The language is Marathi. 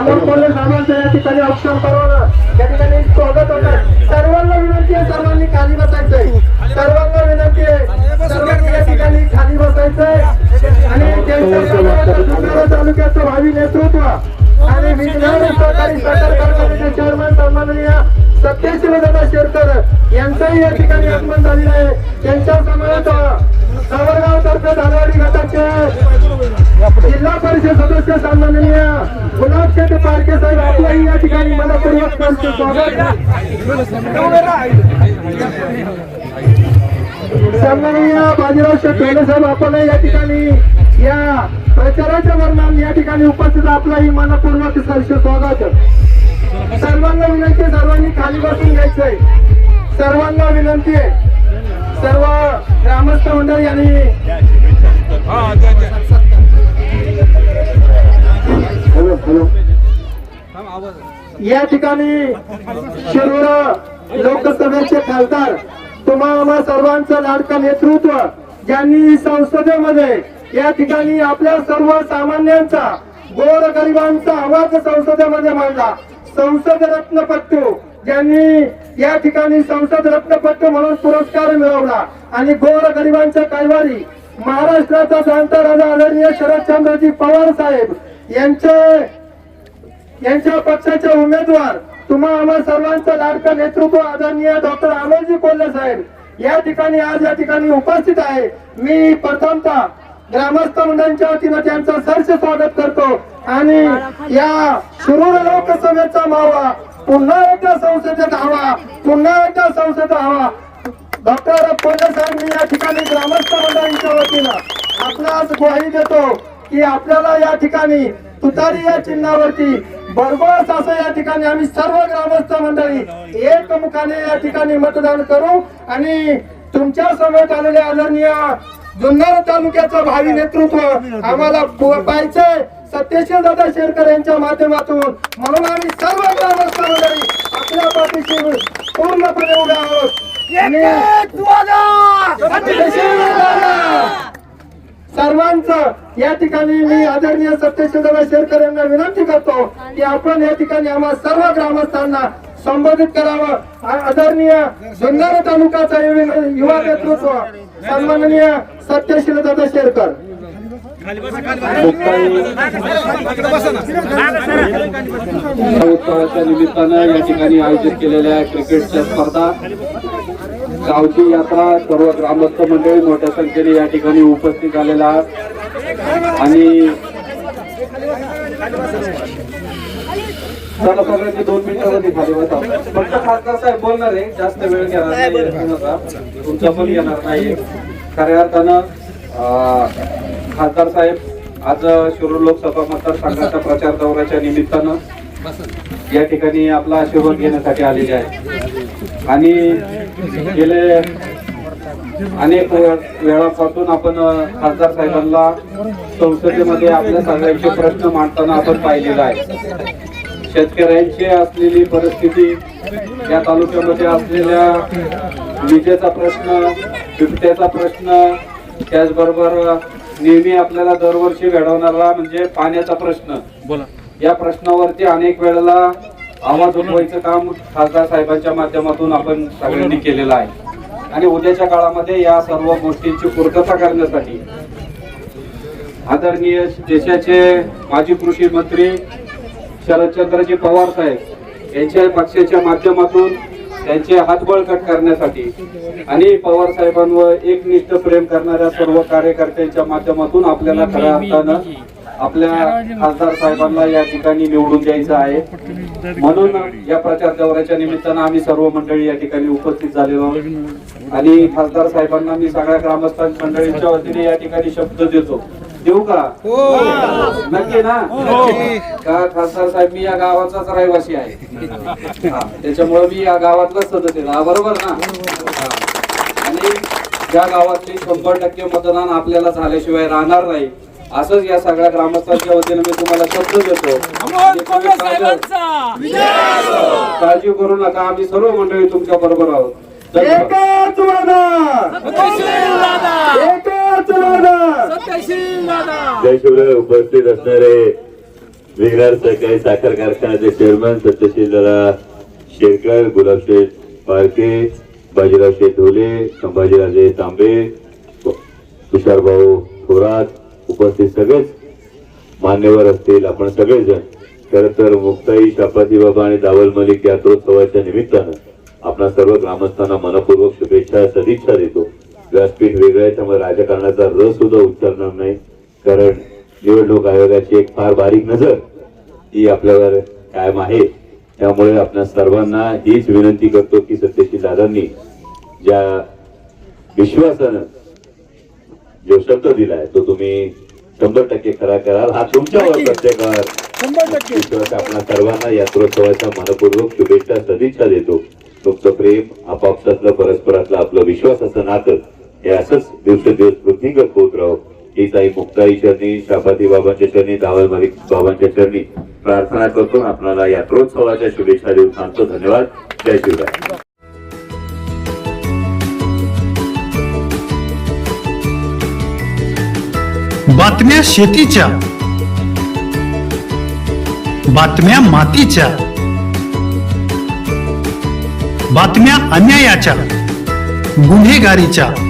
अमोल कोल्हे या ठिकाणी औक्षण करवलं या ठिकाणी स्वागत होतं सर्वांना विनंती आहे सर्वांनी खाली बसायचंय. सर्वांना विनंती आहे सर्वांनी या ठिकाणी खाली बसायचंय. आणि त्यांच्या समाजाचं तालुक्याचं भावी नेतृत्व आणि विज्ञान सहकारी साखर कारखान्याचे चेअरमन सन्माननीय सत्यशील दादा शेरकर यांचंही या ठिकाणी आगमन झालेलं आहे. त्यांच्या समवेत सावरगाव तर्फे धानवाडी गटाचे जिल्हा परिषद सदस्य सन्माननीय गुलाबशेठ पारखे साहेब आपल्याही या ठिकाणी मनपूर्वक करतो स्वागत सन्माननीय बाजीराव शेठ साहेब आपण या ठिकाणी या प्रचाराच्या दरम्यान या ठिकाणी उपस्थित आपलाही मनपूर्वक सहर्ष स्वागत. सर्वांना विनंती सर्वांनी खाली बसून घ्यायचंय. सर्वांना विनंती आहे. सर्व ग्रामस्थ मंडळी आणि या ठिकाणी शिरूर लोकसभेचे खासदार तुम्हाला सर्वांचं लाडकं नेतृत्व ज्यांनी संसदेमध्ये या ठिकाणी आपल्या सर्व सामान्यांचा गोर गरिबांचा आवाज संसदेमध्ये मांडला. संसद रत्नपट्टू ज्यांनी या ठिकाणी संसद रत्नपत्र म्हणून पुरस्कार मिळवला आणि गोर गरिबांच्या कैवारी महाराष्ट्राचा जाणता राजा आदरणीय शरदचंद्रजी पवार साहेब यांचे यांच्या पक्षाचे उमेदवार तुम्हा आम्हा सर्वांचं लाडकं नेतृत्व आदरणीय डॉक्टर अमोलजी कोल्हे साहेब या ठिकाणी आज या ठिकाणी उपस्थित आहे. मी प्रथमतः ग्रामस्थ मंडळांच्या वतीनं त्यांचं सरसे स्वागत करतो. आणि या शिरूर लोकसभेचा मावा पुन्हा एकदा संसदेत हवा पुन्हा एकदा संसदेत हवा. डॉक्टर कोल्हे मी या ठिकाणी ग्रामस्थ मंडळांच्या वतीनं आपणास ग्वाही देतो की आपल्याला या ठिकाणी तुतारी या चिन्हावरती भरघोस असं या ठिकाणी आम्ही सर्व ग्रामस्थ मंडळी एकमुखाने या ठिकाणी मतदान करू आणि तुमच्यासमोर आलेले आदरणीय जुन्नर तालुक्याचं भावी नेतृत्व आम्हाला पाहिजे सत्यशील दादा शेरकर यांच्या माध्यमातून म्हणून आम्ही सर्व ग्रामस्थ मंडळी आपल्या पाठीशी पूर्णपणे उभे आहोत. सत्यशील दादा! सर्वांचं या ठिकाणी मी आदरणीय सत्यशीलदादा शेरकर यांना विनंती करतो की आपण या ठिकाणी आम्हा सर्व ग्रामस्थांना संबोधित करावं. आदरणीय जुन्नर तालुक्याचा युवा नेतृत्व सन्माननीय सत्यशीलदादा शेरकर. उत्सवाच्या निमित्तानं या ठिकाणी आयोजित केलेल्या क्रिकेटच्या स्पर्धा गावची यात्रा सर्व ग्रामस्थ मंडळी मोठ्या संख्येने या ठिकाणी उपस्थित झालेला आहात. आणि चला सगळ्यांनी दोन मिनिटांमध्ये खाली बसा फक्त खासदार साहेब बोलणार आहे जास्त वेळ घेणार नाही तुमचा पण येणार नाही. खऱ्या अर्थानं खासदार साहेब आज शिरूर लोकसभा मतदारसंघाच्या प्रचार दौऱ्याच्या निमित्तानं या ठिकाणी आपला आशीर्वाद घेण्यासाठी आलेले आहे आणि गेले अनेक वेळापासून आपण खासदार साहेबांना संसदेमध्ये आपल्या सगळ्यांचे प्रश्न मांडताना आपण पाहिलेला आहे. शेतकऱ्यांची असलेली परिस्थिती या तालुक्यामध्ये असलेल्या विजेचा प्रश्न बिबट्याचा प्रश्न त्याचबरोबर नेहमी आपल्याला दरवर्षी घडवणारा म्हणजे पाण्याचा प्रश्न. बोला. या प्रश्नावरती अनेक वेळेला आवाज उठवायचं काम खासदार साहेबांच्या माध्यमातून आपण सगळ्यांनी केलेलं आहे. आणि उद्याच्या काळामध्ये या सर्व गोष्टींची पूर्तता करण्यासाठी आदरणीय देशाचे माजी कृषी मंत्री शरदचंद्रजी पवार साहेब यांच्या पक्षाच्या माध्यमातून त्यांचे हात बळकट करण्यासाठी. आणि पवार साहेबांवर एकनिष्ठ प्रेम करणाऱ्या सर्व कार्यकर्त्यांच्या माध्यमातून आपल्याला खऱ्या अर्थानं आपल्या खासदार साहेबांना या ठिकाणी निवडून द्यायचं आहे. म्हणून या प्रचार दौऱ्याच्या निमित्तानं आम्ही सर्व मंडळी या ठिकाणी उपस्थित झालेलो आहोत. आणि खासदार साहेबांना मी सगळ्या ग्रामस्थ मंडळींच्या वतीने या ठिकाणी शब्द देतो. देऊ का? नक्की ना? का खासदार साहेब मी या गावाचाच रहिवासी आहे. हा, त्याच्यामुळे मी या गावातलाच सदस्य आहे. हा, बरोबर ना? हा. आणि ज्या गावातले शंभर टक्के मतदान आपल्याला झाल्याशिवाय राहणार नाही असंच या सगळ्या ग्रामस्थांच्या वतीने मी तुम्हाला शब्द देतो. काळजी करू नका आम्ही सर्व मंडळी तुमच्या बरोबर आहोत. जय शिवराय उपस्थित असणारे विरार सहकारी साखर कारखान्याचे चेअरमन सत्यशील दादा शेरकर गुलाबशेठ पारके बाजीराव शेठ ढोले संभाजीराजे तांबे तुषारभाऊ थोरात उपस्थित सगळेच मान्यवर असतील आपण सगळेजण. खर तर मुक्ताई शापाती बाबा आणि दावल मलिक यात्रोत्सवाच्या निमित्तानं आपणा सर्व ग्रामस्थांना मनपूर्वक शुभेच्छा सदिच्छा देतो. व्यासपीठ वेगळं आहे त्यामुळे राजकारणाचा रस सुद्धा उच्चारणार नाही. कारण निवडणूक आयोगाची एक फार बारीक नजर ही आपल्यावर कायम आहे. त्यामुळे आपल्या सर्वांना हीच विनंती करतो की सत्यशील दादांनी ज्या विश्वासानं जो शब्द दिलाय तो तुम्ही शंभर टक्के खरा कराल. हा तुमच्यावर प्रत्येकावर विश्वास आपल्या सर्वांना यात्रोत्सवाच्या मनपूर्वक शुभेच्छा सदिच्छा देतो. तुमचं प्रेम आपापसातलं परस्परातलं आपलं विश्वासाचं नातं हे असंच दिवसेंदिवस वृद्धिंगत होत राहो. ही ताई मुक्ताई चरणी शापाती बाबांच्या चरणी दावल मलिक बाबांच्या चरणी प्रार्थना करतो. आपल्याला यात्रोत्सवाच्या शुभेच्छा देऊन सांगतो. धन्यवाद. जय शिवराय. बातम्या शेतीच्या बातम्या मातीच्या बातम्या अन्यायाच्या गुन्हेगारीच्या.